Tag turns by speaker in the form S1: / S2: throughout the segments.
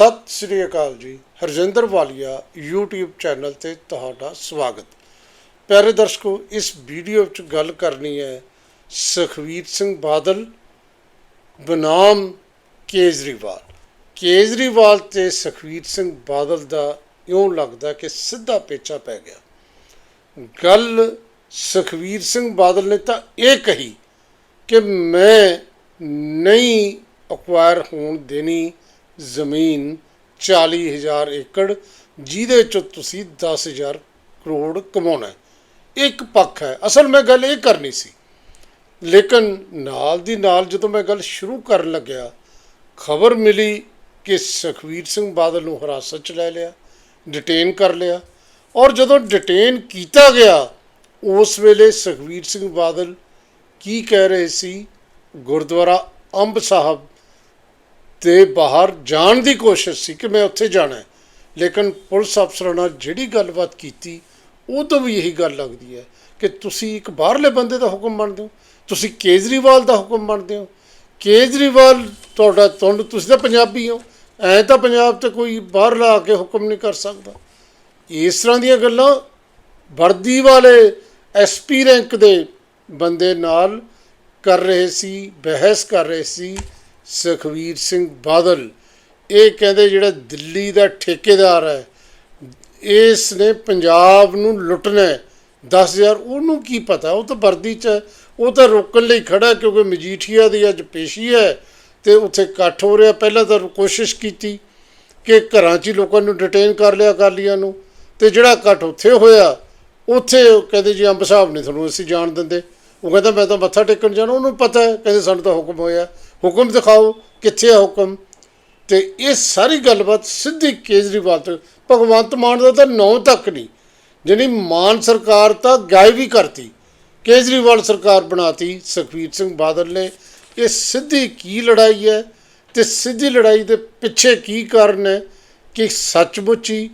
S1: ਸਤਿ ਸ੍ਰੀ ਅਕਾਲ ਜੀ। ਹਰਜਿੰਦਰ ਵਾਲੀਆ YouTube channel ਤੇ ਤੁਹਾਡਾ ਸਵਾਗਤ। ਪਿਆਰੇ ਦਰਸ਼ਕੋ, ਇਸ ਵੀਡੀਓ ਵਿੱਚ ਗੱਲ ਕਰਨੀ ਹੈ ਸੁਖਵੀਰ ਸਿੰਘ ਬਾਦਲ ਬਨਾਮ ਕੇਜਰੀਵਾਲ। ਕੇਜਰੀਵਾਲ ਤੇ ਸੁਖਵੀਰ ਸਿੰਘ ਬਾਦਲ ਦਾ ਇਉਂ ਲੱਗਦਾ ਕਿ ਸਿੱਧਾ ਪੇਚਾ ਪੈ ਗਿਆ। ਗੱਲ ਸੁਖਵੀਰ ਸਿੰਘ ਬਾਦਲ ਨੇ ਤਾਂ ਇਹ ਕਹੀ ਕਿ ਮੈਂ ਨਹੀਂ ਅਕਵਾਇਰ ਹੋਣ ਦੇਣੀ। ਜ਼ਮੀਨ 40000 ਏਕੜ, ਜਿਹਦੇ ਚ ਤੁਸੀਂ 10000 ਕਰੋੜ ਕਮਾਉਣਾ ਇਹ ਇੱਕ ਪੱਖ ਹੈ, ਅਸਲ ਮੈਂ ਗੱਲ ਇਹ ਕਰਨੀ ਸੀ। ਲੇਕਿਨ ਨਾਲ ਦੀ ਨਾਲ ਜਦੋਂ ਮੈਂ ਗੱਲ ਸ਼ੁਰੂ ਕਰਨ ਲੱਗਿਆ, ਖਬਰ ਮਿਲੀ ਕਿ ਸੁਖਵੀਰ ਸਿੰਘ ਬਾਦਲ ਨੂੰ ਹਿਰਾਸਤ 'ਚ ਲੈ ਲਿਆ ਡਿਟੇਨ ਕਰ ਲਿਆ। ਔਰ ਜਦੋਂ ਡਿਟੇਨ ਕੀਤਾ ਗਿਆ, ਉਸ ਵੇਲੇ ਸੁਖਵੀਰ ਸਿੰਘ ਬਾਦਲ ਕੀ ਕਹਿ ਰਹੇ ਸੀ? ਗੁਰਦੁਆਰਾ ਅੰਬ ਸਾਹਿਬ ਦੇ ਬਾਹਰ ਜਾਣ ਦੀ ਕੋਸ਼ਿਸ਼ ਸੀ ਕਿ ਮੈਂ ਉੱਥੇ ਜਾਣਾ ਲੇਕਿਨ ਪੁਲਿਸ ਅਫਸਰਾਂ ਨਾਲ ਜਿਹੜੀ ਗੱਲਬਾਤ ਕੀਤੀ, ਉਹ ਤੋਂ ਵੀ ਇਹੀ ਗੱਲ ਲੱਗਦੀ ਹੈ ਕਿ ਤੁਸੀਂ ਇੱਕ ਬਾਹਰਲੇ ਬੰਦੇ ਦਾ ਹੁਕਮ ਮੰਨਦੇ ਹੋ, ਤੁਸੀਂ ਕੇਜਰੀਵਾਲ ਦਾ ਹੁਕਮ ਮੰਨਦੇ ਹੋ। ਕੇਜਰੀਵਾਲ ਤੁਹਾਡਾ ਤੁਹਾਨੂੰ ਤੁਸੀਂ ਤਾਂ ਪੰਜਾਬੀ ਹੋ, ਐ ਤਾਂ ਪੰਜਾਬ ਤੇ ਕੋਈ ਬਾਹਰਲਾ ਆ ਕੇ ਹੁਕਮ ਨਹੀਂ ਕਰ ਸਕਦਾ। ਇਸ ਤਰ੍ਹਾਂ ਦੀਆਂ ਗੱਲਾਂ ਵਰਦੀ ਵਾਲੇ ਐਸਪੀ ਰੈਂਕ ਦੇ ਬੰਦੇ ਨਾਲ ਕਰ ਰਹੇ ਸੀ, ਬਹਿਸ ਕਰ ਰਹੇ ਸੀ। ਸੁਖਵੀਰ ਸਿੰਘ ਬਾਦਲ। ਇਹ ਕਹਿੰਦੇ ਜਿਹੜਾ ਦਿੱਲੀ ਦਾ ਠੇਕੇਦਾਰ ਹੈ ਇਸ ਨੇ ਪੰਜਾਬ ਨੂੰ ਲੁੱਟਣਾ ਹੈ। 10000 ਉਹਨੂੰ ਕੀ ਪਤਾ? ਉਹ ਤਾਂ ਵਰਦੀ ਚ ਹੈ, ਉਹ ਤਾਂ ਰੋਕਣ ਲਈ ਖੜਾ ਕਿਉਂਕਿ ਮਜੀਠੀਆ ਦੀ ਅੱਜ ਪੇਸ਼ੀ ਹੈ ਤੇ ਉੱਥੇ ਇਕੱਠ ਹੋ ਰਿਹਾ। ਪਹਿਲਾਂ ਤਾਂ ਕੋਸ਼ਿਸ਼ ਕੀਤੀ ਕਿ ਘਰਾਂ 'ਚ ਹੀ ਲੋਕਾਂ ਨੂੰ ਡਿਟੇਨ ਕਰ ਲਿਆ ਅਕਾਲੀਆਂ ਨੂੰ ਤੇ ਜਿਹੜਾ ਇਕੱਠ ਉੱਥੇ ਹੋਇਆ ਉੱਥੇ ਕਹਿੰਦੇ ਜੀ ਅੰਬ ਸਾਹਿਬ ਨੇ ਤੁਹਾਨੂੰ ਅਸੀਂ ਜਾਣ ਦਿੰਦੇ। ਉਹ ਕਹਿੰਦਾ ਮੈਂ ਤਾਂ ਮੱਥਾ ਟੇਕਣ ਜਾਣਾ। ਉਹਨੂੰ ਪਤਾ ਹੈ। ਕਹਿੰਦੇ ਸਾਨੂੰ ਤਾਂ ਹੁਕਮ ਹੋਇਆ। ਹੁਕਮ ਦਿਖਾਓ ਕਿੱਥੇ ਹੈ ਹੁਕਮ? ਤੇ ਇਹ ਸਾਰੀ ਗੱਲਬਾਤ ਸਿੱਧੀ ਕੇਜਰੀਵਾਲ ਤੋਂ ਭਗਵੰਤ ਮਾਨ ਦਾ ਤਾਂ ਨੌ ਤੱਕ ਨਹੀਂ। ਜਿਹੜੀ ਮਾਨ ਸਰਕਾਰ ਤਾਂ ਗਾਇਬ ਹੀ ਕਰਤੀ। ਕੇਜਰੀਵਾਲ ਸਰਕਾਰ ਬਣਾਤੀ ਸੁਖਵੀਰ ਸਿੰਘ ਬਾਦਲ ਨੇ। ਇਹ ਸਿੱਧੀ ਕੀ ਲੜਾਈ ਹੈ ਤੇ ਸਿੱਧੀ ਲੜਾਈ ਦੇ ਪਿੱਛੇ ਕੀ ਕਾਰਨ ਹੈ? ਕਿ ਸੱਚਮੁੱਚ ਹੀ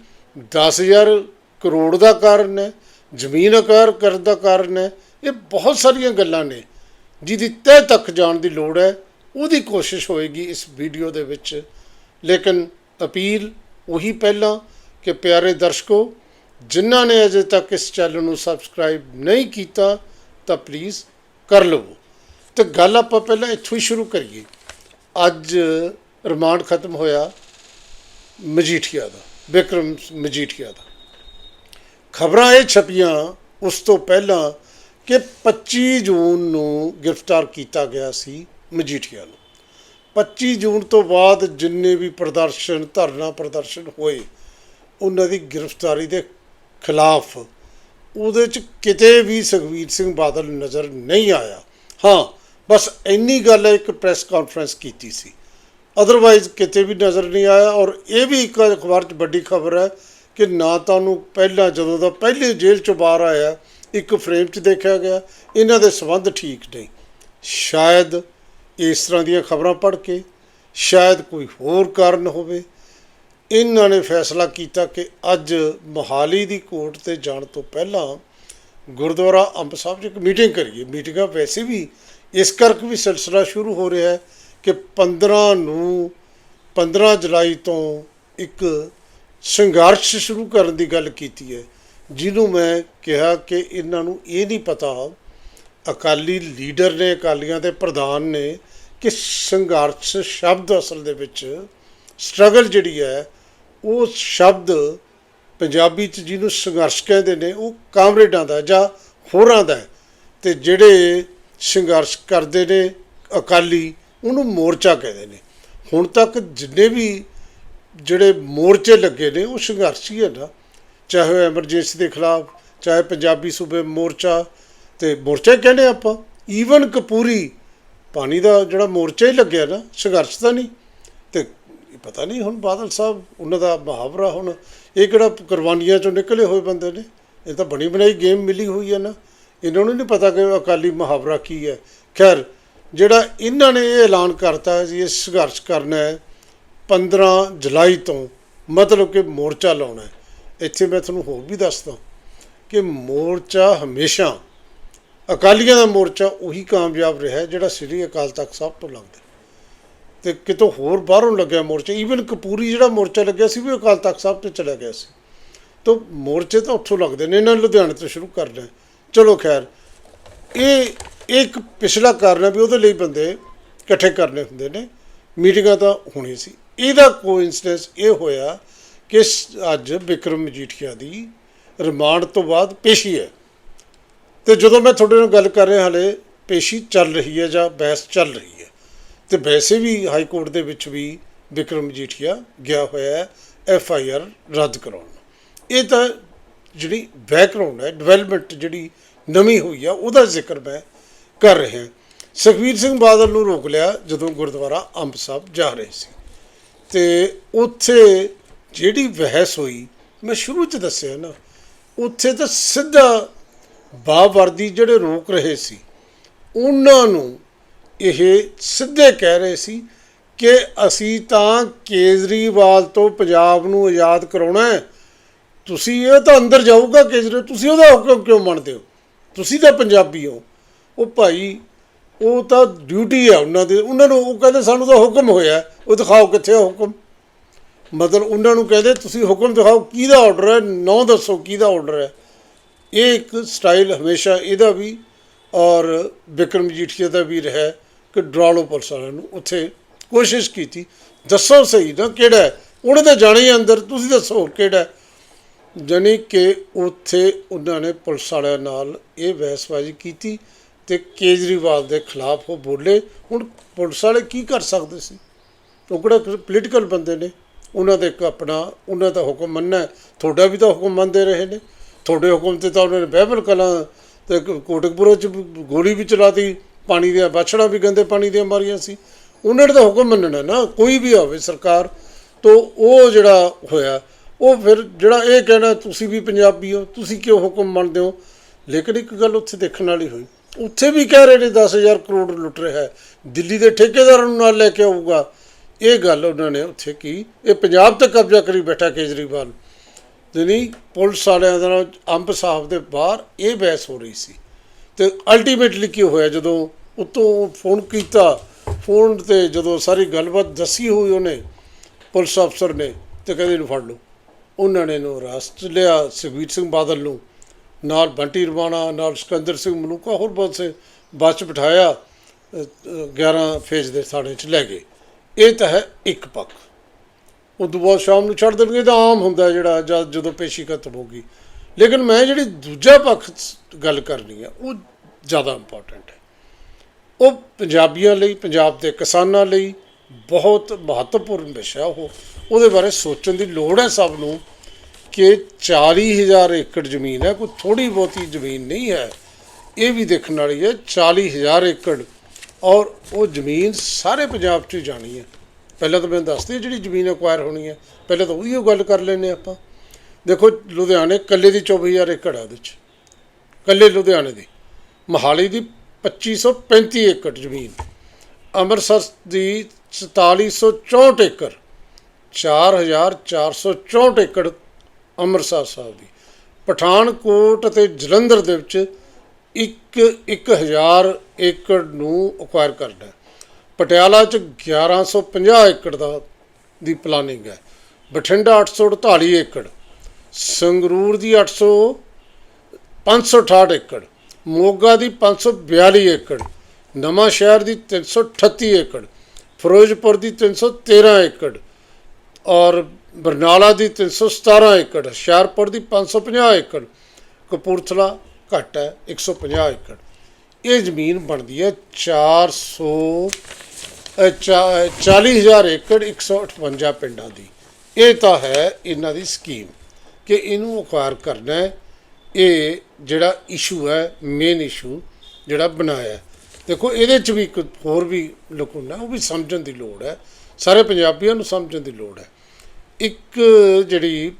S1: 10000 ਕਰੋੜ ਦਾ ਕਾਰਨ ਹੈ, ਜ਼ਮੀਨ ਅਕਾਰ ਕਰਨ ਦਾ ਕਾਰਨ ਹੈ, ਇਹ ਬਹੁਤ ਸਾਰੀਆਂ ਗੱਲਾਂ ਨੇ। ਜਿਹਦੀ ਤਹਿ ਤੱਕ ਜਾਣ ਦੀ ਲੋੜ ਹੈ। ਉਹਦੀ ਕੋਸ਼ਿਸ਼ ਹੋਏਗੀ ਇਸ ਵੀਡੀਓ ਦੇ ਵਿੱਚ। ਲੇਕਿਨ ਅਪੀਲ ਉਹੀ ਪਹਿਲਾਂ ਕਿ ਪਿਆਰੇ ਦਰਸ਼ਕੋ, ਜਿਨ੍ਹਾਂ ਨੇ ਅਜੇ ਤੱਕ ਇਸ ਚੈਨਲ ਨੂੰ ਸਬਸਕ੍ਰਾਈਬ ਨਹੀਂ ਕੀਤਾ, ਤਾਂ ਪਲੀਜ਼ ਕਰ ਲਵੋ। ਤੇ ਗੱਲ ਆਪਾਂ ਪਹਿਲਾਂ ਇੱਥੋਂ ਹੀ ਸ਼ੁਰੂ ਕਰੀਏ। ਅੱਜ ਰਿਮਾਂਡ ਖਤਮ ਹੋਇਆ ਮਜੀਠੀਆ ਦਾ, ਵਿਕਰਮ ਮਜੀਠੀਆ ਦਾ। ਖਬਰਾਂ ਇਹ ਛਪੀਆਂ ਉਸ ਤੋਂ ਪਹਿਲਾਂ ਕਿ 25 ਜੂਨ ਨੂੰ ਗ੍ਰਿਫਤਾਰ ਕੀਤਾ ਗਿਆ ਸੀ ਮਜੀਠੀਆ ਨੂੰ। 25 ਜੂਨ ਤੋਂ ਬਾਅਦ ਜਿੰਨੇ ਵੀ ਪ੍ਰਦਰਸ਼ਨ, ਧਰਨਾ ਪ੍ਰਦਰਸ਼ਨ ਹੋਏ, ਉਹਨਾਂ ਦੀ ਗ੍ਰਿਫਤਾਰੀ ਦੇ ਖਿਲਾਫ ਉਹਦੇ ਚ ਕਿਤੇ ਵੀ ਸੁਖਵੀਰ ਸਿੰਘ ਬਾਦਲ ਨਜ਼ਰ ਨਹੀਂ ਆਇਆ। ਹਾਂ, ਬਸ ਇੰਨੀ ਗੱਲ ਹੈ, ਇੱਕ ਪ੍ਰੈਸ ਕਾਨਫਰੰਸ ਕੀਤੀ ਸੀ। ਅਦਰਵਾਈਜ਼ ਕਿਤੇ ਵੀ ਨਜ਼ਰ ਨਹੀਂ ਆਇਆ ਔਰ ਇਹ ਵੀ ਇੱਕ ਅਖਬਾਰ 'ਚ ਵੱਡੀ ਖਬਰ ਹੈ ਕਿ ਨਾ ਤਾਂ ਉਹਨੂੰ ਪਹਿਲਾਂ, ਜਦੋਂ ਦਾ ਪਹਿਲੇ ਜੇਲ੍ਹ 'ਚੋਂ ਬਾਹਰ ਆਇਆ, ਇੱਕ ਫਰੇਮ 'ਚ ਦੇਖਿਆ ਗਿਆ, ਇਹਨਾਂ ਦੇ ਸਬੰਧ ਠੀਕ ਨਹੀਂ। ਸ਼ਾਇਦ ਇਸ ਤਰ੍ਹਾਂ ਦੀਆਂ ਖਬਰਾਂ ਪੜ੍ਹ ਕੇ ਸ਼ਾਇਦ ਕੋਈ ਹੋਰ ਕਾਰਨ ਹੋਵੇ। ਇਹਨਾਂ ਨੇ ਫੈਸਲਾ ਕੀਤਾ ਕਿ ਅੱਜ ਮੋਹਾਲੀ ਦੀ ਕੋਰਟ ਤੇ ਜਾਣ ਤੋਂ ਪਹਿਲਾਂ ਗੁਰਦੁਆਰਾ ਅੰਬ ਸਾਹਿਬ 'ਚ ਇੱਕ ਮੀਟਿੰਗ ਕਰੀਏ। ਮੀਟਿੰਗਾਂ ਵੈਸੇ ਵੀ ਇਸ ਕਰਕੇ ਵੀ ਸਿਲਸਿਲਾ ਸ਼ੁਰੂ ਹੋ ਰਿਹਾ ਹੈ ਕਿ 15 ਨੂੰ 15 ਜੁਲਾਈ ਤੋਂ ਇੱਕ ਸੰਘਰਸ਼ ਸ਼ੁਰੂ ਕਰਨ ਦੀ ਗੱਲ ਕੀਤੀ ਹੈ। ਜਿਹਨੂੰ ਮੈਂ ਕਿਹਾ ਕਿ ਇਹਨਾਂ ਨੂੰ ਇਹ ਨਹੀਂ ਪਤਾ ਅਕਾਲੀ ਲੀਡਰ ਨੇ, ਅਕਾਲੀਆਂ ਦੇ ਪ੍ਰਧਾਨ ਨੇ ਕਿ ਸੰਘਰਸ਼ ਸ਼ਬਦ ਅਸਲ ਦੇ ਵਿੱਚ ਸਟਰਗਲ ਜਿਹੜੀ ਹੈ, ਉਹ ਸ਼ਬਦ ਪੰਜਾਬੀ ਚ ਜਿਹਨੂੰ ਸੰਘਰਸ਼ ਕਹਿੰਦੇ ਨੇ, ਉਹ ਕਾਮਰੇਡਾਂ ਦਾ ਜਾਂ ਹੋਰਾਂ ਦਾ ਹੈ। ਤੇ ਜਿਹੜੇ ਸੰਘਰਸ਼ ਕਰਦੇ ਨੇ ਅਕਾਲੀ, ਉਹਨੂੰ ਮੋਰਚਾ ਕਹਿੰਦੇ ਨੇ। ਹੁਣ ਤੱਕ ਜਿੰਨੇ ਵੀ ਜਿਹੜੇ ਮੋਰਚੇ ਲੱਗੇ ਨੇ, ਉਹ ਸੰਘਰਸ਼ੀ ਹੈ ਨਾ। ਚਾਹੇ ਉਹ ਐਮਰਜੈਂਸੀ ਦੇ ਖਿਲਾਫ, ਚਾਹੇ ਪੰਜਾਬੀ ਸੂਬੇ ਮੋਰਚਾ ਤੇ ਮੋਰਚਾ ਹੀ ਕਹਿੰਦੇ ਆਪਾਂ ਈਵਨ ਕਪੂਰੀ, ਪਾਣੀ ਦਾ ਜਿਹੜਾ ਮੋਰਚਾ ਹੀ ਲੱਗਿਆ ਨਾ, ਸੰਘਰਸ਼ ਤਾਂ ਨਹੀਂ। ਤੇ ਪਤਾ ਨਹੀਂ ਹੁਣ ਬਾਦਲ ਸਾਹਿਬ, ਉਹਨਾਂ ਦਾ ਮੁਹਾਵਰਾ ਹੁਣ, ਇਹ ਕਿਹੜਾ ਕੁਰਬਾਨੀਆਂ ਚੋਂ ਨਿਕਲੇ ਹੋਏ ਬੰਦੇ ਨੇ? ਇਹ ਤਾਂ ਬਣੀ ਬਣਾਈ ਗੇਮ ਮਿਲੀ ਹੋਈ ਹੈ ਨਾ। ਇਹਨਾਂ ਨੂੰ ਨਹੀਂ ਪਤਾ ਕਿ ਅਕਾਲੀ ਮੁਹਾਵਰਾ ਕੀ ਹੈ। ਖੈਰ, ਜਿਹੜਾ ਇਹਨਾਂ ਨੇ ਇਹ ਐਲਾਨ ਕਰਤਾ ਜੀ, ਇਹ ਸੰਘਰਸ਼ ਕਰਨਾ ਹੈ 15 ਜੁਲਾਈ ਤੋਂ ਮਤਲਬ ਕਿ ਮੋਰਚਾ ਲਾਉਣਾ ਇੱਥੇ ਮੈਂ ਤੁਹਾਨੂੰ ਹੋਰ ਵੀ ਦੱਸਦਾ ਕਿ ਮੋਰਚਾ ਹਮੇਸ਼ਾ ਅਕਾਲੀਆਂ ਦਾ ਮੋਰਚਾ ਉਹੀ ਕਾਮਯਾਬ ਰਿਹਾ ਜਿਹੜਾ ਸ੍ਰੀ ਅਕਾਲ ਤਖਤ ਸਾਹਿਬ ਤੋਂ ਲੱਗਦਾ। ਤੇ ਕਿਤੋਂ ਹੋਰ ਬਾਹਰੋਂ ਲੱਗਿਆ ਮੋਰਚਾ ਈਵਨ ਕਪੂਰੀ ਜਿਹੜਾ ਮੋਰਚਾ ਲੱਗਿਆ ਸੀ ਵੀ ਅਕਾਲ ਤਖਤ ਸਾਹਿਬ ਤੇ ਚਲਾ ਗਿਆ ਸੀ। ਤਾਂ ਮੋਰਚੇ ਤਾਂ ਉੱਥੋਂ ਲੱਗਦੇ ਨੇ, ਇਹਨਾਂ ਨੇ ਲੁਧਿਆਣੇ ਤੋਂ ਸ਼ੁਰੂ ਕਰ ਲਿਆ ਚਲੋ ਖੈਰ, ਇਹ ਇਹ ਇੱਕ ਪਿਛਲਾ ਕਾਰਨ ਹੈ ਵੀ ਉਹਦੇ ਲਈ ਬੰਦੇ ਇਕੱਠੇ ਕਰਨੇ ਹੁੰਦੇ ਨੇ। ਮੀਟਿੰਗਾਂ ਤਾਂ ਹੋਣੀ ਸੀ। ਇਹਦਾ ਕੋਇਨਸੀਡੈਂਸ ਇਹ ਹੋਇਆ ਕਿ ਸ- ਅੱਜ ਵਿਕਰਮ ਮਜੀਠੀਆ ਦੀ ਰਿਮਾਂਡ ਤੋਂ ਬਾਅਦ ਪੇਸ਼ੀ ਹੈ। ਤੇ ਜਦੋਂ ਮੈਂ ਤੁਹਾਡੇ ਨਾਲ ਗੱਲ ਕਰ ਰਿਹਾ, ਹਲੇ ਪੇਸ਼ੀ ਚੱਲ ਰਹੀ ਹੈ ਜਾਂ ਬਹਿਸ ਚੱਲ ਰਹੀ ਹੈ, ਤੇ ਵੈਸੇ ਵੀ ਹਾਈ ਕੋਰਟ ਦੇ ਵਿੱਚ ਵੀ ਵਿਕਰਮ ਮਜੀਠੀਆ ਗਿਆ ਹੋਇਆ ਹੈ, ਐਫ ਆਈ ਆਰ ਰੱਦ ਕਰਾਉਣ। ਇਹ ਤਾਂ ਜਿਹੜੀ ਬੈਕਗ੍ਰਾਉਂਡ ਹੈ ਡਿਵੈਲਪਮੈਂਟ ਜਿਹੜੀ ਨਵੀਂ ਹੋਈ ਆ, ਉਹਦਾ ਜ਼ਿਕਰ ਮੈਂ ਕਰ ਰਿਹਾ। ਸੁਖਬੀਰ ਸਿੰਘ ਬਾਦਲ ਨੂੰ ਰੋਕ ਲਿਆ ਜਦੋਂ ਗੁਰਦੁਆਰਾ ਅੰਬ ਸਾਹਿਬ ਜਾ ਰਹੇ ਸੀ। ਤੇ ਉੱਥੇ ਜਿਹੜੀ ਬਹਿਸ ਹੋਈ, ਮੈਂ ਸ਼ੁਰੂ ਚ ਦੱਸਿਆ ਨਾ, ਉੱਥੇ ਤਾਂ ਸਿੱਧਾ ਬਾਵਰਦੀ ਜਿਹੜੇ ਰੋਕ ਰਹੇ ਸੀ, ਉਹਨਾਂ ਨੂੰ ਇਹ ਸਿੱਧੇ ਕਹਿ ਰਹੇ ਸੀ ਕਿ ਅਸੀਂ ਤਾਂ ਕੇਜਰੀਵਾਲ ਤੋਂ ਪੰਜਾਬ ਨੂੰ ਆਜ਼ਾਦ ਕਰਾਉਣਾ ਹੈ। ਤੁਸੀਂ ਇਹ ਤਾਂ ਅੰਦਰ ਜਾਊਗਾ ਕੇਜਰੀਵਾਲ, ਤੁਸੀਂ ਉਹਦਾ ਹੁਕਮ ਕਿਉਂ ਮੰਨਦੇ ਹੋ? ਤੁਸੀਂ ਤਾਂ ਪੰਜਾਬੀ ਹੋ। ਉਹ ਭਾਈ, ਉਹ ਤਾਂ ਡਿਊਟੀ ਹੈ ਉਹਨਾਂ ਦੀ। ਉਹਨਾਂ ਨੂੰ ਉਹ ਕਹਿੰਦੇ ਸਾਨੂੰ ਤਾਂ ਹੁਕਮ ਹੋਇਆ ਉਹ ਦਿਖਾਓ ਕਿੱਥੇ ਹੈ ਹੁਕਮ। ਮਤਲਬ ਉਹਨਾਂ ਨੂੰ ਕਹਿੰਦੇ, ਤੁਸੀਂ ਹੁਕਮ ਦਿਖਾਓ ਕਿਹਦਾ ਆਰਡਰ ਹੈ ਨੌ ਦੱਸੋ ਕਿਹਦਾ ਆਰਡਰ ਹੈ। ਇਹ ਇੱਕ ਸਟਾਈਲ ਹਮੇਸ਼ਾ ਇਹਦਾ ਵੀ ਔਰ ਵਿਕਰਮ ਜੀਠੀਆ ਦਾ ਵੀ ਰਿਹਾ ਕਿ ਡਰਾ ਲਓ ਪੁਲਿਸ ਵਾਲਿਆਂ ਨੂੰ। ਉੱਥੇ ਕੋਸ਼ਿਸ਼ ਕੀਤੀ, ਦੱਸੋ ਸਹੀ ਨਾ ਕਿਹੜਾ ਉਹਨੇ ਤਾਂ ਜਾਣਾ ਹੀ ਅੰਦਰ, ਤੁਸੀਂ ਦੱਸੋ ਹੋਰ ਕਿਹੜਾ ਹੈ? ਜਾਣੀ ਕਿ ਉੱਥੇ ਉਹਨਾਂ ਨੇ ਪੁਲਿਸ ਵਾਲਿਆਂ ਨਾਲ ਇਹ ਬਹਿਸਬਾਜ਼ੀ ਕੀਤੀ ਤੇ ਕੇਜਰੀਵਾਲ ਦੇ ਖਿਲਾਫ ਉਹ ਬੋਲੇ। ਹੁਣ ਪੁਲਿਸ ਵਾਲੇ ਕੀ ਕਰ ਸਕਦੇ ਸੀ? ਉਹ ਕਿਹੜਾ ਪੋਲੀਟੀਕਲ ਬੰਦੇ ਨੇ। ਉਹਨਾਂ ਦੇ ਇੱਕ ਆਪਣਾ, ਉਹਨਾਂ ਦਾ ਹੁਕਮ ਮੰਨਣਾ ਤੁਹਾਡਾ ਵੀ ਤਾਂ ਹੁਕਮ ਮੰਨਦੇ ਰਹੇ ਨੇ। ਤੁਹਾਡੇ ਹੁਕਮ ਤੇ ਤਾਂ ਉਹਨਾਂ ਨੇ ਬਹਿਬਲ ਕਲਾਂ ਤੇ ਕ- ਕੋਟਕਪੁਰਾ ਚ ਗੋਲੀ ਵੀ ਚਲਾਤੀ, ਪਾਣੀ ਦੀਆਂ ਬਾਛੜਾਂ ਵੀ ਗੰਦੇ ਪਾਣੀ ਦੀਆਂ ਮਾਰੀਆਂ ਸੀ। ਉਹਨਾਂ ਨੇ ਤਾਂ ਹੁਕਮ ਮੰਨਣਾ ਨਾ, ਕੋਈ ਵੀ ਹੋਵੇ ਸਰਕਾਰ, ਤੋਂ ਉਹ ਜਿਹੜਾ ਹੋਇਆ, ਉਹ ਫਿਰ ਜਿਹੜਾ ਇਹ ਕਹਿਣਾ, ਤੁਸੀਂ ਵੀ ਪੰਜਾਬੀ ਹੋ, ਤੁਸੀਂ ਕਿਉਂ ਹੁਕਮ ਮੰਨਦੇ ਹੋ? ਲੇਕਿਨ ਇੱਕ ਗੱਲ ਉੱਥੇ ਦੇਖਣ ਵਾਲੀ ਹੋਈ। ਉੱਥੇ ਵੀ ਕਹਿ ਰਹੇ ਨੇ 10000 ਕਰੋੜ ਲੁੱਟ ਰਿਹਾ ਹੈ। ਦਿੱਲੀ ਦੇ ਠੇਕੇਦਾਰਾਂ ਨੂੰ ਨਾਲ ਲੈ ਕੇ ਆਊਗਾ। ਇਹ ਗੱਲ ਉਹਨਾਂ ਨੇ ਉੱਥੇ ਕੀ, ਇਹ ਪੰਜਾਬ ਤੇ ਕਬਜ਼ਾ ਕਰੀ ਬੈਠਾ ਕੇਜਰੀਵਾਲ। ਨਹੀਂ ਪੁਲਿਸ ਵਾਲਿਆਂ ਦੇ ਨਾਲ ਅੰਬ ਸਾਹਿਬ ਦੇ ਬਾਹਰ ਇਹ ਬਹਿਸ ਹੋ ਰਹੀ ਸੀ। ਤੇ ਅਲਟੀਮੇਟਲੀ ਕੀ ਹੋਇਆ ਜਦੋਂ ਉਤੋਂ ਫੋਨ ਕੀਤਾ, ਫੋਨ ਤੇ ਜਦੋਂ ਸਾਰੀ ਗੱਲਬਾਤ ਦੱਸੀ ਹੋਈ ਉਹਨੇ, ਪੁਲਿਸ ਅਫਸਰ ਨੇ ਤੇ ਕਹਿੰਦੇ ਇਹਨੂੰ ਫੜ ਲਓ। ਉਹਨਾਂ ਨੇ ਇਹਨੂੰ ਅਰੈਸਟ ਲਿਆ ਸੁਖਬੀਰ ਸਿੰਘ ਬਾਦਲ ਨੂੰ, ਨਾਲ ਬੰਟੀ ਰਵਾਣਾ, ਨਾਲ ਸਿਕੰਦਰ ਸਿੰਘ ਮਲੂਕਾ, ਹੋਰ ਬਹੁਤ ਸੇ ਬੱਸ 'ਚ ਬਿਠਾਇਆ 11 ਫੇਜ਼ ਦੇ ਥਾਣੇ 'ਚ ਲੈ ਗਏ। ਇਹ ਤਾਂ ਹੈ ਇੱਕ ਪੱਖ। ਉਦੋਂ ਬਾਅਦ ਸ਼ਾਮ ਨੂੰ ਛੱਡ ਦੇਣਗੇ ਤਾਂ ਆਮ ਹੁੰਦਾ ਜਿਹੜਾ ਜਦ ਜਦੋਂ ਪੇਸ਼ੀ ਖਤਮ ਹੋ ਗਈ। ਲੇਕਿਨ ਮੈਂ ਜਿਹੜੀ ਦੂਜਾ ਪੱਖ ਗੱਲ ਕਰਨੀ ਆ, ਉਹ ਜ਼ਿਆਦਾ ਇੰਪੋਰਟੈਂਟ ਹੈ। ਉਹ ਪੰਜਾਬੀਆਂ ਲਈ, ਪੰਜਾਬ ਦੇ ਕਿਸਾਨਾਂ ਲਈ ਬਹੁਤ ਮਹੱਤਵਪੂਰਨ ਵਿਸ਼ਾ ਉਹ। ਉਹਦੇ ਬਾਰੇ ਸੋਚਣ ਦੀ ਲੋੜ ਹੈ ਸਭ ਨੂੰ ਕਿ 40000 ਏਕੜ ਜ਼ਮੀਨ ਹੈ, ਕੋਈ ਥੋੜੀ ਬਹੁਤੀ ਜ਼ਮੀਨ ਨਹੀਂ ਹੈ। ਇਹ ਵੀ ਦੇਖਣ ਵਾਲੀ ਹੈ 40000 ਏਕੜ ਔਰ ਉਹ ਜ਼ਮੀਨ ਸਾਰੇ ਪੰਜਾਬ 'ਚ ਜਾਣੀ ਹੈ। ਪਹਿਲਾਂ ਤਾਂ ਮੈਂ ਦੱਸਦੀ ਜਿਹੜੀ ਜ਼ਮੀਨ ਐਕਵਾਇਰ ਹੋਣੀ ਹੈ, ਪਹਿਲਾਂ ਤਾਂ ਉਹਦੀ ਓ ਗੱਲ ਕਰ ਲੈਨੇ ਆਪਾਂ। ਦੇਖੋ, ਲੁਧਿਆਣੇ ਕੱਲੇ ਦੀ 24000 ਏਕੜ ਆ ਉਹਦੇ 'ਚ। ਕੱਲੇ ਲੁਧਿਆਣੇ ਦੀ। ਮਹਾਲੀ ਦੀ 2535 ਏਕੜ ਜ਼ਮੀਨ। ਅੰਮ੍ਰਿਤਸਰ ਦੀ 4464 ਏਕੜ। 4464 ਏਕੜ ਅੰਮ੍ਰਿਤਸਰ ਸਾਹਿਬ ਦੀ। ਪਠਾਨਕੋਟ ਅਤੇ ਜਲੰਧਰ ਦੇ ਵਿੱਚ ਇੱਕ 1000 ਏਕੜ ਨੂੰ ਅਕਵਾਇਰ ਕਰਨਾ ਪਟਿਆਲਾ ਚ 1150 ਏਕੜ ਦਾ ਦੀ ਪਲਾਨਿੰਗ ਹੈ। ਬਠਿੰਡਾ 848 ਏਕੜ, ਸੰਗਰੂਰ ਦੀ 800 568 ਏਕੜ, ਮੋਗਾ ਦੀ 542 ਏਕੜ, ਨਵਾਂ ਸ਼ਹਿਰ ਦੀ 338 ਏਕੜ, ਫਿਰੋਜ਼ਪੁਰ ਦੀ 313 ਏਕੜ ਔਰ ਬਰਨਾਲਾ ਦੀ 317 ਏਕੜ, ਹੁਸ਼ਿਆਰਪੁਰ ਦੀ 550 ਏਕੜ, ਕਪੂਰਥਲਾ ਘੱਟ ਹੈ 150 ਏਕੜ। ਇਹ ਜ਼ਮੀਨ ਬਣਦੀ ਹੈ 400 ਅ, ਚਾ- 40000 ਏਕੜ 158 ਪਿੰਡਾਂ ਦੀ। ਇਹ ਤਾਂ ਹੈ ਇਹਨਾਂ ਦੀ ਸਕੀਮ ਕਿ ਇਹਨੂੰ ਅਕਵਾਇਰ ਕਰਨਾ ਹੈ। ਇਹ ਜਿਹੜਾ ਇਸ਼ੂ ਹੈ ਮੇਨ ਇਸ਼ੂ ਜਿਹੜਾ ਬਣਾਇਆ ਦੇਖੋ ਇਹਦੇ ਚ ਵੀ ਇੱਕ ਹੋਰ ਵੀ ਲੁਕੁੰਨਾ ਉਹ ਵੀ ਸਮਝਣ ਦੀ ਲੋੜ ਹੈ। ਸਾਰੇ ਪੰਜਾਬੀਆਂ ਨੂੰ ਸਮਝਣ ਦੀ ਲੋੜ ਹੈ। ਇੱਕ ਜਿਹੜੀ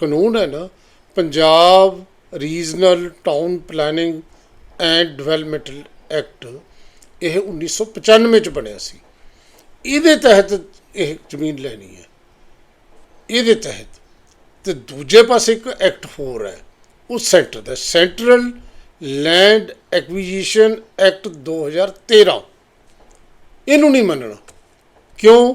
S1: ਕਾਨੂੰਨ ਹੈ ਨਾ Punjab regional town planning and development act, ਇਹ 1995 ਚ ਬਣਿਆ ਸੀ। ਇਹਦੇ ਤਹਿਤ ਇਹ ਜ਼ਮੀਨ ਲੈਣੀ ਹੈ। ਇਹਦੇ ਤਹਿਤ ਤੇ ਦੂਜੇ ਪਾਸੇ ਇੱਕ ਐਕਟ ਹੋਰ ਹੈ। ਉਹ ਸੈਂਟਰ ਦਾ ਸੈਂਟਰਲ ਲੈਂਡ ਐਕਵੀਜੀਸ਼ਨ ਐਕਟ 2013 ਇਹਨੂੰ ਨਹੀਂ ਮੰਨਣਾ। ਕਿਉਂ?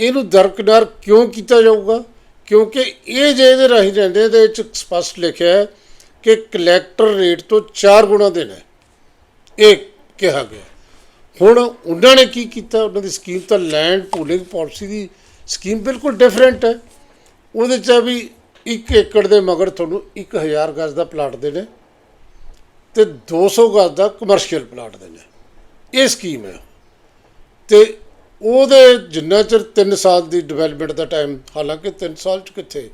S1: ਇਹਨੂੰ ਦਰਕਨਾਰ ਕਿਉਂ ਕੀਤਾ ਜਾਊਗਾ? ਕਿਉਂਕਿ ਇਹ ਜੇ ਇਹਦੇ ਰਾਹੀਂ ਰਹਿੰਦੇ ਇਹਦੇ ਵਿੱਚ ਸਪਸ਼ਟ ਲਿਖਿਆ ਹੈ ਕਿ ਕਲੈਕਟਰ ਰੇਟ ਤੋਂ 4 ਗੁਣਾ ਦੇਣਾ ਹੈ। ਇਹ ਕਿਹਾ ਗਿਆ ਹੁਣ ਉਹਨਾਂ ਨੇ ਕੀ ਕੀਤਾ? ਉਹਨਾਂ ਦੀ ਸਕੀਮ ਤਾਂ ਲੈਂਡ ਪੂਲਿੰਗ ਪਾਲਿਸੀ ਦੀ ਸਕੀਮ ਬਿਲਕੁਲ ਡਿਫਰੈਂਟ ਹੈ। ਉਹਦੇ 'ਚ ਵੀ 1 ਏਕੜ ਦੇ ਮਗਰ ਤੁਹਾਨੂੰ 1000 ਗਜ਼ ਦਾ ਪਲਾਟ ਦੇਣਾ ਹੈ ਤੇ 200 ਗਜ਼ ਦਾ ਕਮਰਸ਼ੀਅਲ ਪਲਾਟ ਦੇਣਾ ਇਹ ਸਕੀਮ ਹੈ। ਤੇ ਉਹਦੇ ਜਿੰਨਾ ਚਿਰ 3 ਸਾਲ ਦੀ ਡਿਵੈਲਪਮੈਂਟ ਦਾ ਟਾਈਮ ਹਾਲਾਂਕਿ 3 ਸਾਲ ਚ ਕਿੱਥੇ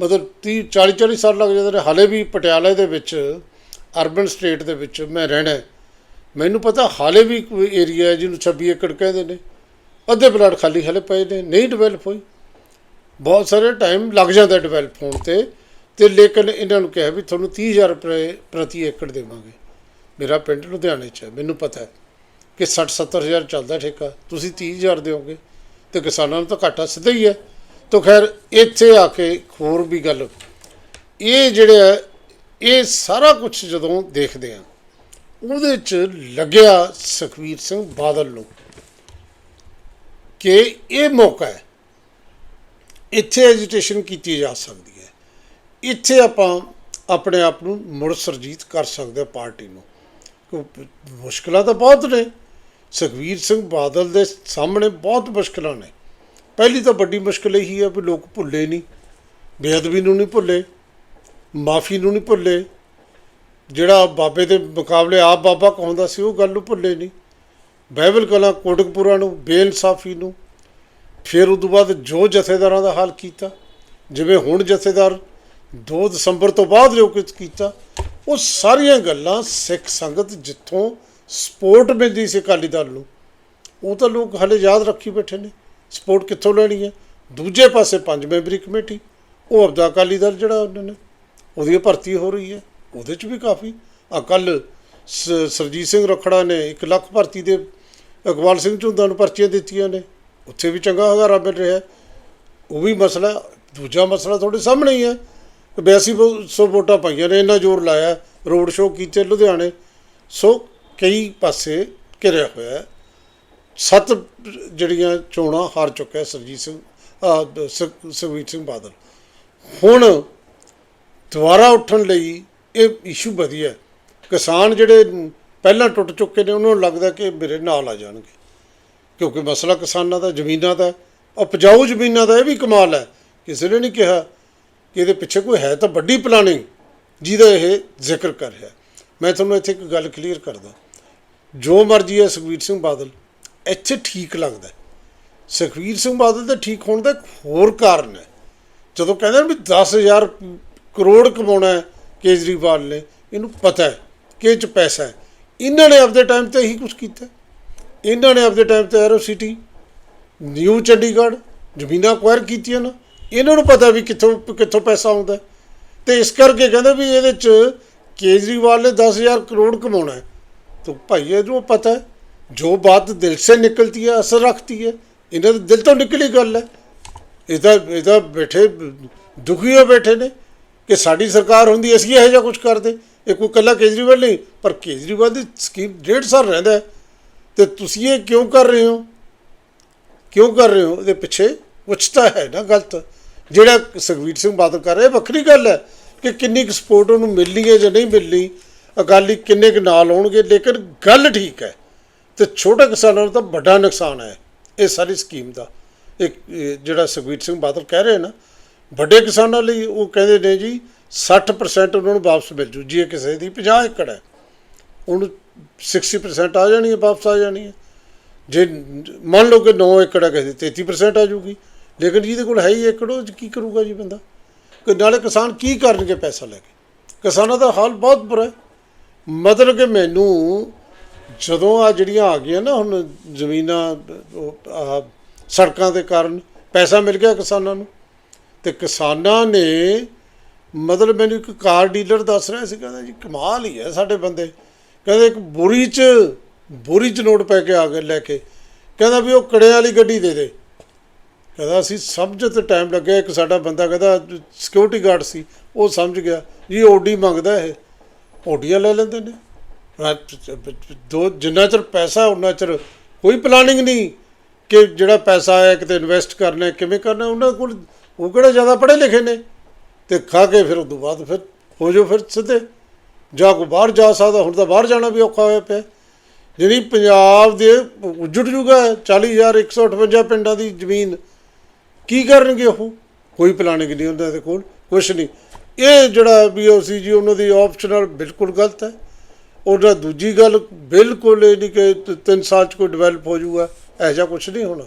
S1: ਮਤਲਬ 30 40 40 ਸਾਲ ਲੱਗ ਜਾਂਦੇ ਨੇ। ਹਾਲੇ ਵੀ ਪਟਿਆਲੇ ਦੇ ਵਿੱਚ ਅਰਬਨ ਸਟੇਟ ਦੇ ਵਿੱਚ ਮੈਂ ਰਹਿਣਾ ਮੈਨੂੰ ਪਤਾ ਹਾਲੇ ਵੀ ਕੋਈ ਏਰੀਆ ਹੈ ਜਿਹਨੂੰ 26 ਏਕੜ ਕਹਿੰਦੇ ਨੇ। ਅੱਧੇ ਪਲਾਟ ਖਾਲੀ ਹਾਲੇ ਪਏ ਨੇ, ਨਹੀਂ ਡਿਵੈਲਪ ਹੋਈ। ਬਹੁਤ ਸਾਰੇ ਟਾਈਮ ਲੱਗ ਜਾਂਦਾ ਡਿਵੈਲਪ ਹੋਣ ਤੇ। ਤੇ ਲੇਕਿਨ ਇਹਨਾਂ ਨੂੰ ਕਿਹਾ ਵੀ ਤੁਹਾਨੂੰ 30000 ਰੁਪਏ ਪ੍ਰਤੀ ਏਕੜ ਦੇਵਾਂਗੇ। ਮੇਰਾ ਪਿੰਡ ਲੁਧਿਆਣੇ 'ਚ ਹੈ, ਮੈਨੂੰ ਪਤਾ ਹੈ ਕਿ 60 70000 ਚੱਲਦਾ ਠੇਕਾ। ਤੁਸੀਂ 30000 ਦਿਓਗੇ ਤੇ ਕਿਸਾਨਾਂ ਨੂੰ ਤਾਂ ਘਾਟਾ ਸਿੱਧਾ ਹੀ ਹੈ। ਤਾਂ ਖੈਰ ਇੱਥੇ ਆ ਕੇ ਹੋਰ ਵੀ ਗੱਲ ਇਹ ਜਿਹੜਾ ਹੈ, ਇਹ ਸਾਰਾ ਕੁਝ ਜਦੋਂ ਦੇਖਦੇ ਆ ਉਹਦੇ 'ਚ ਲੱਗਿਆ ਸੁਖਵੀਰ ਸਿੰਘ ਬਾਦਲ ਨੂੰ ਕਿ ਇਹ ਮੌਕਾ ਹੈ ਇੱਥੇ ਐਜੀਟੇਸ਼ਨ ਕੀਤੀ ਜਾ ਸਕਦੀ ਹੈ ਇੱਥੇ ਆਪਾਂ ਆਪਣੇ ਆਪ ਨੂੰ ਮੁੜ ਸਰਜੀਤ ਕਰ ਸਕਦੇ ਹਾਂ ਪਾਰਟੀ ਨੂੰ। ਕਿਉਂ ਮੁਸ਼ਕਲਾਂ ਤਾਂ ਬਹੁਤ ਨੇ ਸੁਖਵੀਰ ਸਿੰਘ ਬਾਦਲ ਦੇ ਸਾਹਮਣੇ ਬਹੁਤ ਮੁਸ਼ਕਲਾਂ ਨੇ। ਪਹਿਲੀ ਤਾਂ ਵੱਡੀ ਮੁਸ਼ਕਲ ਇਹੀ ਹੈ ਵੀ ਲੋਕ ਭੁੱਲੇ ਨਹੀਂ, ਬੇਅਦਬੀ ਨੂੰ ਨਹੀਂ ਭੁੱਲੇ, ਮਾਫੀ ਨੂੰ ਨਹੀਂ ਭੁੱਲੇ। ਜਿਹੜਾ ਬਾਬੇ ਦੇ ਮੁਕਾਬਲੇ ਆਪ ਬਾਬਾ ਕਹਾਉਂਦਾ ਸੀ, ਉਹ ਗੱਲ ਨੂੰ ਭੁੱਲੇ ਨਹੀਂ। ਬਾਈਬਲ ਕਲਾ ਕੋਟਕਪੁਰਾ ਨੂੰ, ਬੇਇਨਸਾਫੀ ਨੂੰ, ਫਿਰ ਉਸ ਤੋਂ ਬਾਅਦ ਜੋ ਜਥੇਦਾਰਾਂ ਦਾ ਹਾਲ ਕੀਤਾ, ਜਿਵੇਂ ਹੁਣ ਜਥੇਦਾਰ 2 ਦਸੰਬਰ ਤੋਂ ਬਾਅਦ ਜੋ ਕੁਝ ਕੀਤਾ, ਉਹ ਸਾਰੀਆਂ ਗੱਲਾਂ ਸਿੱਖ ਸੰਗਤ ਜਿੱਥੋਂ ਸਪੋਰਟ ਮਿਲਦੀ ਸੀ ਅਕਾਲੀ ਦਲ ਨੂੰ, ਉਹ ਤਾਂ ਲੋਕ ਹਲੇ ਯਾਦ ਰੱਖੀ ਬੈਠੇ ਨੇ। ਸਪੋਰਟ ਕਿੱਥੋਂ ਲੈਣੀ ਹੈ? ਦੂਜੇ ਪਾਸੇ ਪੰਜ ਮੈਂਬਰੀ ਕਮੇਟੀ, ਉਹ ਆਪਦਾ ਅਕਾਲੀ ਦਲ ਜਿਹੜਾ ਉਹਨਾਂ ਨੇ, ਉਹਦੀ ਭਰਤੀ ਹੋ ਰਹੀ ਹੈ, ਉਹਦੇ ਚ ਵੀ ਕਾਫੀ। ਆ ਕੱਲ ਸਰਜੀਤ ਸਿੰਘ ਰਖੜਾ ਨੇ 1 ਲੱਖ ਭਰਤੀ ਦੇ ਇਕਬਾਲ ਸਿੰਘ ਝੁੰਦਾ ਨੂੰ ਪਰਚੀਆਂ ਦਿੱਤੀਆਂ ਨੇ, ਉੱਥੇ ਵੀ ਚੰਗਾ ਹਜ਼ਾਰਾ ਮਿਲ ਰਿਹਾ। ਉਹ ਵੀ ਮਸਲਾ, ਦੂਜਾ ਮਸਲਾ ਤੁਹਾਡੇ ਸਾਹਮਣੇ ਹੀ ਹੈ। ਕਿ 8200 ਵੋਟਾਂ ਪਾਈਆਂ ਨੇ, ਇੰਨਾ ਜ਼ੋਰ ਲਾਇਆ, ਰੋਡ ਸ਼ੋਅ ਕੀਤੇ ਲੁਧਿਆਣੇ। ਸੋ ਕਈ ਪਾਸੇ ਘਿਰਿਆ ਹੋਇਆ ਹੈ। ਸੱਤ ਜਿਹੜੀਆਂ ਚੋਣਾਂ ਹਾਰ ਚੁੱਕਿਆ ਸਰਜੀਤ ਸਿੰਘ ਅਹ, ਸੁਖ- ਸੁਖਬੀਰ ਸਿੰਘ ਬਾਦਲ। ਹੁਣ ਦੁਬਾਰਾ ਉੱਠਣ ਲਈ ਇਹ ਇਸ਼ੂ ਵਧੀਆ ਕਿਸਾਨ ਜਿਹੜੇ ਪਹਿਲਾਂ ਟੁੱਟ ਚੁੱਕੇ ਨੇ ਉਹਨਾਂ ਨੂੰ ਲੱਗਦਾ ਕਿ ਮੇਰੇ ਨਾਲ ਆ ਜਾਣਗੇ। ਕਿਉਂਕਿ ਮਸਲਾ ਕਿਸਾਨਾਂ ਦਾ ਜ਼ਮੀਨਾਂ ਦਾ ਉਪਜਾਊ ਜ਼ਮੀਨਾਂ ਦਾ ਇਹ ਵੀ ਕਮਾਲ ਹੈ। ਕਿਸੇ ਨੇ ਨਹੀਂ ਕਿਹਾ ਕਿ ਇਹਦੇ ਪਿੱਛੇ ਕੋਈ ਹੈ ਤਾਂ ਵੱਡੀ ਪਲਾਨਿੰਗ ਜਿਹਦਾ ਇਹ ਜ਼ਿਕਰ ਕਰ ਰਿਹਾ। ਮੈਂ ਤੁਹਾਨੂੰ ਇੱਥੇ ਇੱਕ ਗੱਲ ਕਲੀਅਰ ਕਰਦਾ। ਜੋ ਮਰਜ਼ੀ ਹੈ ਸੁਖਬੀਰ ਸਿੰਘ ਬਾਦਲ ਇੱਥੇ ਠੀਕ ਲੱਗਦਾ ਸੁਖਵੀਰ ਸਿੰਘ ਬਾਦਲ ਦੇ ਠੀਕ ਹੋਣ ਦਾ ਹੋਰ ਕਾਰਨ ਹੈ। ਜਦੋਂ ਕਹਿੰਦੇ ਨੇ ਵੀ 10000 ਕਰੋੜ ਕਮਾਉਣਾ ਹੈ ਕੇਜਰੀਵਾਲ ਨੇ, ਇਹਨੂੰ ਪਤਾ ਹੈ ਕਿ ਇਹ ਚ ਪੈਸਾ ਹੈ। ਇਹਨਾਂ ਨੇ ਆਪਦੇ ਟਾਈਮ ਤੇ ਹੀ ਕੁਝ ਕੀਤਾ ਇਹਨਾਂ ਨੇ ਆਪਦੇ ਟਾਈਮ ਤੇ ਐਰੋ ਸਿਟੀ ਨਿਊ ਚੰਡੀਗੜ੍ਹ ਜ਼ਮੀਨਾਂ ਅਕਵਾਇਰ ਕੀਤੀਆਂ ਨਾ। ਇਹਨਾਂ ਨੂੰ ਪਤਾ ਵੀ ਕਿੱਥੋਂ ਕਿੱਥੋਂ ਪੈਸਾ ਆਉਂਦਾ ਤੇ ਇਸ ਕਰਕੇ ਕਹਿੰਦੇ ਵੀ ਇਹਦੇ ਚ ਕੇਜਰੀਵਾਲ ਨੇ 10000 ਕਰੋੜ ਕਮਾਉਣਾ ਹੈ। ਤਾਂ ਭਾਈ, ਇਹਨੂੰ ਪਤਾ ਹੈ ਜੋ ਬਾਤ ਦਿਲ ਸੇ ਨਿਕਲਤੀ ਹੈ, ਅਸਰ ਰੱਖਤੀ ਹੈ, ਇਹਨਾਂ ਦੇ ਦਿਲ ਤੋਂ ਨਿਕਲੀ ਗੱਲ ਹੈ। ਇਹ ਤਾਂ ਇਹ ਤਾਂ ਬੈਠੇ, ਦੁਖੀ ਹੋ ਬੈਠੇ ਨੇ ਕਿ ਸਾਡੀ ਸਰਕਾਰ ਹੁੰਦੀ, ਅਸੀਂ ਇਹੋ ਜਿਹਾ ਕੁਝ ਕਰਦੇ। ਇਹ ਕੋਈ ਕੱਲਾ ਕੇਜਰੀਵਾਲ ਨਹੀਂ, ਪਰ ਕੇਜਰੀਵਾਲ ਦੀ ਸਕੀਮ ਡੇਢ ਸਾਲ ਰਹਿੰਦਾ ਹੈ। ਤੇ ਤੁਸੀਂ ਇਹ ਕਿਉਂ ਕਰ ਰਹੇ ਹੋ? ਕਿਉਂ ਕਰ ਰਹੇ ਹੋ? ਇਹਦੇ ਪਿੱਛੇ ਕੁਛ ਤਾਂ ਹੈ ਨਾ ਗਲਤ। ਜਿਹੜਾ ਸੁਖਬੀਰ ਸਿੰਘ ਬਾਦਲ ਕਰ ਰਿਹਾ, ਇਹ ਵੱਖਰੀ ਗੱਲ ਹੈ ਕਿ ਕਿੰਨੀ ਕੁ ਸਪੋਰਟ ਉਹਨੂੰ ਮਿਲਣੀ ਹੈ ਜਾਂ ਨਹੀਂ ਮਿਲਣੀ। ਅਕਾਲੀ ਕਿੰਨੇ ਕੁ ਨਾਲ ਆਉਣਗੇ, ਲੇਕਿਨ ਗੱਲ ਠੀਕ ਹੈ। ਤੇ ਛੋਟੇ ਕਿਸਾਨਾਂ ਨੂੰ ਤਾਂ ਵੱਡਾ ਨੁਕਸਾਨ ਹੈ, ਇਹ ਸਾਰੀ ਸਕੀਮ ਦਾ। ਇਹ ਜਿਹੜਾ ਸੁਖਬੀਰ ਸਿੰਘ ਬਾਦਲ ਕਹਿ ਰਹੇ ਨਾ, ਵੱਡੇ ਕਿਸਾਨਾਂ ਲਈ ਉਹ ਕਹਿੰਦੇ ਨੇ ਜੀ 60% ਉਹਨਾਂ ਨੂੰ ਵਾਪਸ ਮਿਲ ਜੂ, ਜੇ ਕਿਸੇ ਦੀ 50 ਏਕੜ ਹੈ। ਉਹਨੂੰ 60% ਆ ਜਾਣੀ ਹੈ, ਵਾਪਸ ਆ ਜਾਣੀ ਹੈ। ਜੇ ਮੰਨ ਲਓ ਕਿ 9 ਏਕੜ ਹੈ ਕਿਸੇ ਦੀ 33% ਆ ਜੂਗੀ। ਲੇਕਿਨ ਜਿਹਦੇ ਕੋਲ ਹੈ ਹੀ ਏਕੜ, ਉਹ 'ਚ ਕੀ ਕਰੂਗਾ ਜੀ ਬੰਦਾ? ਕਿ ਨਾਲੇ ਕਿਸਾਨ ਕੀ ਕਰਨਗੇ ਪੈਸਾ ਲੈ ਕੇ? ਕਿਸਾਨਾਂ ਦਾ ਹਾਲ ਬਹੁਤ ਬੁਰਾ ਹੈ। ਮਤਲਬ ਕਿ ਮੈਨੂੰ ਜਦੋਂ ਆ ਜਿਹੜੀਆਂ ਆ ਗਈਆਂ ਨਾ, ਹੁਣ ਜ਼ਮੀਨਾਂ ਸੜਕਾਂ ਦੇ ਕਾਰਨ ਪੈਸਾ ਮਿਲ ਗਿਆ ਕਿਸਾਨਾਂ ਨੂੰ। ਤੇ ਕਿਸਾਨਾਂ ਨੇ ਮਤਲਬ ਮੈਨੂੰ ਇੱਕ ਕਾਰ ਡੀਲਰ ਦੱਸ ਰਿਹਾ ਸੀ, ਕਹਿੰਦਾ ਜੀ ਕਮਾਲ ਹੀ ਹੈ ਸਾਡੇ ਬੰਦੇ। ਕਹਿੰਦੇ ਇੱਕ ਬੋਰੀ 'ਚ ਬੋਰੀ 'ਚ ਨੋਟ ਪੈ ਕੇ ਆ ਗਏ ਲੈ ਕੇ। ਕਹਿੰਦਾ ਵੀ ਉਹ ਕੜਿਆਂ ਵਾਲੀ ਗੱਡੀ ਦੇ ਦੇ। ਕਹਿੰਦਾ ਅਸੀਂ ਸਮਝ ਤੇ ਟਾਈਮ ਲੱਗਿਆ, ਇੱਕ ਸਾਡਾ ਬੰਦਾ ਕਹਿੰਦਾ ਸਿਕਿਉਰਿਟੀ ਗਾਰਡ ਸੀ, ਉਹ ਸਮਝ ਗਿਆ, ਜੀ ਓਡੀ ਮੰਗਦਾ ਇਹ। ਓਡੀਆਂ ਲੈ ਲੈਂਦੇ ਨੇ। ਦੋ ਜਿੰਨਾ ਚਿਰ ਪੈਸਾ ਉਹਨਾਂ ਚਿਰ ਕੋਈ ਪਲਾਨਿੰਗ ਨਹੀਂ ਕਿ ਜਿਹੜਾ ਪੈਸਾ ਆਇਆ ਕਿਤੇ ਇਨਵੈਸਟ ਕਰਨਾ, ਕਿਵੇਂ ਕਰਨਾ ਉਹਨਾਂ ਕੋਲ ਉਹ ਕਿਹੜਾ ਜ਼ਿਆਦਾ ਪੜ੍ਹੇ ਲਿਖੇ ਨੇ? ਤੇ ਖਾ ਕੇ ਫਿਰ ਉਸ ਤੋਂ ਬਾਅਦ ਫਿਰ ਹੋ ਜਾਓ ਫਿਰ ਸਿੱਧੇ। ਜਾ ਕੋਈ ਬਾਹਰ ਜਾ ਸਕਦਾ, ਹੁਣ ਤਾਂ ਬਾਹਰ ਜਾਣਾ ਵੀ ਔਖਾ ਹੋਇਆ ਪਿਆ। ਜਿਹੜੀ ਪੰਜਾਬ ਦੇ ਉੱਜੜ ਜੂਗਾ 40158 ਪਿੰਡਾਂ ਦੀ ਜ਼ਮੀਨ, ਕੀ ਕਰਨਗੇ ਉਹ? ਕੋਈ ਪਲਾਨਿੰਗ ਨਹੀਂ ਉਹਨਾਂ ਦੇ ਕੋਲ, ਕੁਛ ਨਹੀਂ। ਇਹ ਜਿਹੜਾ ਬੀਓਸੀ ਜੀ, ਉਹਨਾਂ ਦੀ ਆਪਸ਼ਨਲ ਬਿਲਕੁਲ ਗਲਤ ਹੈ। ਉਹਦਾ ਦੂਜੀ ਗੱਲ ਬਿਲਕੁਲ ਇਹ ਨਹੀਂ ਕਿ ਤ- ਤਿੰਨ ਸਾਲ ਚ ਕੋਈ ਡਿਵੈਲਪ ਹੋ ਜਾਊਗਾ, ਇਹੋ ਜਿਹਾ ਕੁਛ ਨਹੀਂ ਹੋਣਾ।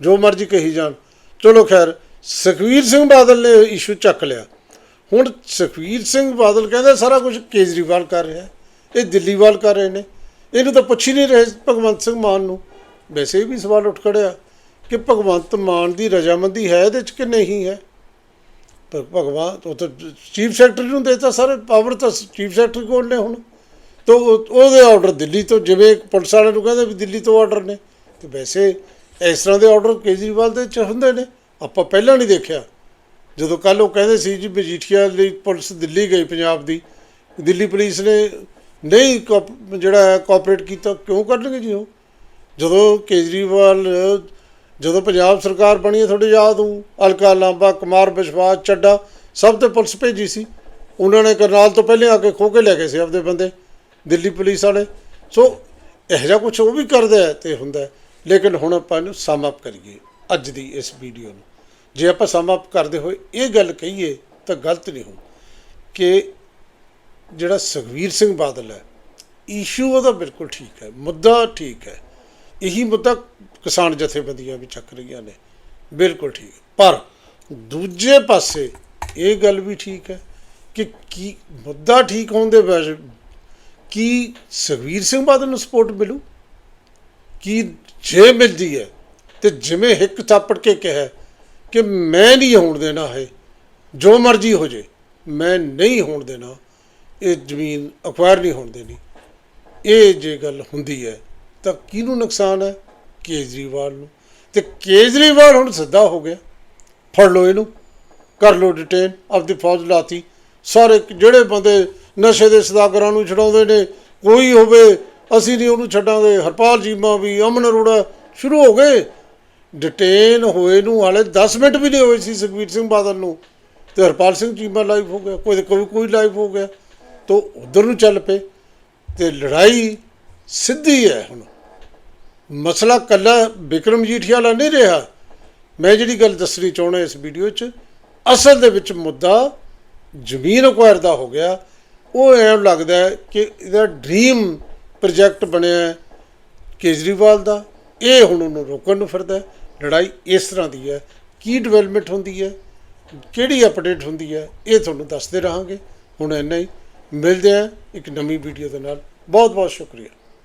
S1: ਜੋ ਮਰਜ਼ੀ ਕਹੀ ਜਾਣ। ਚਲੋ ਖੈਰ, ਸੁਖਵੀਰ ਸਿੰਘ ਬਾਦਲ ਨੇ ਇਸ਼ੂ ਚੱਕ ਲਿਆ। ਹੁਣ ਸੁਖਵੀਰ ਸਿੰਘ ਬਾਦਲ ਕਹਿੰਦੇ ਸਾਰਾ ਕੁਝ ਕੇਜਰੀਵਾਲ ਕਰ ਰਿਹਾ। ਇਹ ਦਿੱਲੀ ਵਾਲ ਕਰ ਰਹੇ ਨੇ। ਇਹਨੂੰ ਤਾਂ ਪੁੱਛ ਹੀ ਨਹੀਂ ਰਹੇ ਭਗਵੰਤ ਸਿੰਘ ਮਾਨ ਨੂੰ। ਵੈਸੇ ਇਹ ਵੀ ਸਵਾਲ ਉੱਠ ਖੜਿਆ ਕਿ ਭਗਵੰਤ ਮਾਨ ਦੀ ਰਜਾਮੰਦੀ ਹੈ ਇਹਦੇ ਚ ਕਿ ਨਹੀਂ ਹੈ? ਪਰ ਭਗਵਾਨ, ਉਹ ਤਾਂ ਚੀਫ ਸੈਕਟਰੀ ਨੂੰ ਦੇਤਾ ਸਾਰੇ ਪਾਵਰ ਤਾਂ ਚੀਫ ਸੈਕਟਰੀ ਕੋਲ ਨੇ ਹੁਣ। ਤੋ ਉਹ- ਉਹਦੇ ਆਰਡਰ ਦਿੱਲੀ ਤੋਂ, ਜਿਵੇਂ ਪੁਲਿਸ ਵਾਲਿਆਂ ਨੂੰ ਕਹਿੰਦੇ ਵੀ ਦਿੱਲੀ ਤੋਂ ਆਰਡਰ ਨੇ। ਤੇ ਵੈਸੇ ਇਸ ਤਰ੍ਹਾਂ ਦੇ ਆਰਡਰ ਕੇਜਰੀਵਾਲ ਦੇ ਚ ਹੁੰਦੇ ਨੇ। ਆਪਾਂ ਪਹਿਲਾਂ ਨਹੀਂ ਦੇਖਿਆ। ਜਦੋਂ ਕੱਲ ਉਹ ਕਹਿੰਦੇ ਸੀ ਜੀ ਮਜੀਠੀਆ ਲਈ ਪੁਲਿਸ ਦਿੱਲੀ ਗਈ ਪੰਜਾਬ ਦੀ, ਦਿੱਲੀ ਪੁਲਿਸ ਨੇ ਨਹੀਂ ਕੋਪ- ਜਿਹੜਾ ਹੈ ਕੋਆਪਰੇਟ ਕੀਤਾ, ਕਿਉਂ ਕਰਨਗੇ ਜੀ ਉਹ? ਜਦੋਂ ਕੇਜਰੀਵਾਲ, ਜਦੋਂ ਪੰਜਾਬ ਸਰਕਾਰ ਬਣੀ ਹੈ, ਤੁਹਾਡੇ ਯਾਦ ਹੋ ਅਲਕਾ ਲਾਂਬਾ, ਕੁਮਾਰ ਵਿਸ਼ਵਾਸ ਚੱਡਾ, ਸਭ ਤੇ ਪੁਲਿਸ ਭੇਜੀ ਸੀ। ਉਹਨਾਂ ਨੇ ਕਰਨਾਲ ਤੋਂ ਪਹਿਲੇ ਆ ਕੇ ਖੋ ਕੇ ਲੈ ਗਏ ਸੀ ਆਪਦੇ ਬੰਦੇ। ਦਿੱਲੀ ਪੁਲਿਸ ਵਾਲੇ। ਸੋ ਇਹੋ ਜਿਹਾ ਕੁਝ ਉਹ ਵੀ ਕਰਦਾ ਹੈ ਤੇ ਹੁੰਦਾ ਲੇਕਿਨ ਹੁਣ ਆਪਾਂ ਇਹਨੂੰ ਸਮ ਅਪ ਕਰੀਏ ਅੱਜ ਦੀ ਇਸ ਵੀਡੀਓ ਨੂੰ। ਜੇ ਆਪਾਂ ਸਮ ਅਪ ਕਰਦੇ ਹੋਏ ਇਹ ਗੱਲ ਕਹੀਏ ਤਾਂ ਗਲਤ ਨਹੀਂ ਹੋ ਕਿ ਜਿਹੜਾ ਸੁਖਵੀਰ ਸਿੰਘ ਬਾਦਲ ਹੈ ਇਸ਼ੂ ਉਹਦਾ ਬਿਲਕੁਲ ਠੀਕ ਹੈ, ਮੁੱਦਾ ਠੀਕ ਹੈ। ਇਹੀ ਮੁੱਦਾ ਕਿਸਾਨ ਜਥੇਬੰਦੀਆਂ ਵੀ ਚੱਕ ਰਹੀਆਂ ਨੇ। ਬਿਲਕੁਲ ਠੀਕ। ਪਰ ਦੂਜੇ ਪਾਸੇ ਇਹ ਗੱਲ ਵੀ ਠੀਕ ਹੈ ਕਿ ਕੀ ਮੁੱਦਾ ਠੀਕ ਹੋਣ ਦੇ ਬਾਵਜੂਦ ਕੀ ਸੁਖਵੀਰ ਸਿੰਘ ਬਾਦਲ ਨੂੰ ਸਪੋਰਟ ਮਿਲੂ? ਕੀ ਜੇ ਮਿਲਦੀ ਹੈ ਤੇ ਜਿਵੇਂ ਹਿੱਕ ਥਾਪੜ ਕੇ ਕਿਹਾ ਕਿ ਮੈਂ ਨਹੀਂ ਹੋਣ ਦੇਣਾ ਹੈ ਜੋ ਮਰਜ਼ੀ ਹੋ ਜੇ, ਮੈਂ ਨਹੀਂ ਹੋਣ ਦੇਣਾ, ਇਹ ਜ਼ਮੀਨ ਅਕਵਾਇਰ ਨਹੀਂ ਹੋਣ ਦੇਣੀ। ਇਹ ਜੇ ਗੱਲ ਹੁੰਦੀ ਹੈ, ਤਾਂ ਕਿਹਨੂੰ ਨੁਕਸਾਨ ਹੈ? ਕੇਜਰੀਵਾਲ ਨੂੰ। ਤੇ ਕੇਜਰੀਵਾਲ ਹੁਣ ਸਿੱਧਾ ਹੋ ਗਿਆ। ਫੜ ਲਓ ਇਹਨੂੰ, ਕਰ ਲਓ ਡਿਟੇਨ ਆਪਦੀ ਫੌਜ ਲਾਤੀ। ਸਾਰੇ ਜਿਹੜੇ ਬੰਦੇ ਨਸ਼ੇ ਦੇ ਸਦਾਗਰਾਂ ਨੂੰ ਛਡਾਉਂਦੇ ਨੇ, ਕੋਈ ਹੋਵੇ, ਅਸੀਂ ਨਹੀਂ ਉਹਨੂੰ ਛੱਡਾਂਗੇ। ਹਰਪਾਲ ਜੀਮਾ ਵੀ ਅਮਨ ਅਰੋੜਾ ਸ਼ੁਰੂ ਹੋ ਗਏ। ਡਿਟੇਨ ਹੋਏ ਨੂੰ ਹਾਲੇ 10 ਮਿੰਟ ਵੀ ਨਹੀਂ ਹੋਏ ਸੀ ਸੁਖਬੀਰ ਸਿੰਘ ਬਾਦਲ ਨੂੰ। ਤੇ ਹਰਪਾਲ ਸਿੰਘ ਚੀਮਾ ਲਾਈਵ ਹੋ ਗਿਆ, ਕੋਈ ਕੋਈ ਕੋਈ ਲਾਈਵ ਹੋ ਗਿਆ। ਤੋ ਉਧਰ ਨੂੰ ਚੱਲ ਪਏ। ਤੇ ਲੜਾਈ ਸਿੱਧੀ ਹੈ ਹੁਣ। ਮਸਲਾ ਕੱਲਾ ਵਿਕਰਮ ਜੀਠੀਆ ਵਾਲਾ ਨਹੀਂ ਰਿਹਾ। ਮੈਂ ਜਿਹੜੀ ਗੱਲ ਦੱਸਣੀ ਚਾਹੁੰਦਾ ਇਸ ਵੀਡੀਓ 'ਚ, ਅਸਲ ਦੇ ਵਿੱਚ ਮੁੱਦਾ ਜ਼ਮੀਨ ਅਕਵਾਇਰ ਦਾ ਹੋ ਗਿਆ। ਉਹ ਐਂ ਲੱਗਦਾ ਕਿ ਇਹਦਾ ਡ੍ਰੀਮ ਪ੍ਰੋਜੈਕਟ ਬਣਿਆ ਕੇਜਰੀਵਾਲ ਦਾ। ਇਹ ਹੁਣ ਉਹਨੂੰ ਰੋਕਣ ਨੂੰ ਫਿਰਦਾ ਲੜਾਈ ਇਸ ਤਰ੍ਹਾਂ ਦੀ ਹੈ। ਕੀ ਡਿਵੈਲਪਮੈਂਟ ਹੁੰਦੀ ਹੈ? ਕਿਹੜੀ ਅਪਡੇਟ ਹੁੰਦੀ ਹੈ? ਇਹ ਤੁਹਾਨੂੰ ਦੱਸਦੇ ਰਹਾਂਗੇ। ਹੁਣ ਇੰਨਾ ਹੀ। ਮਿਲਦੇ ਹਾਂ ਇੱਕ ਨਵੀਂ ਵੀਡੀਓ ਦੇ ਨਾਲ। ਬਹੁਤ ਬਹੁਤ ਸ਼ੁਕਰੀਆ।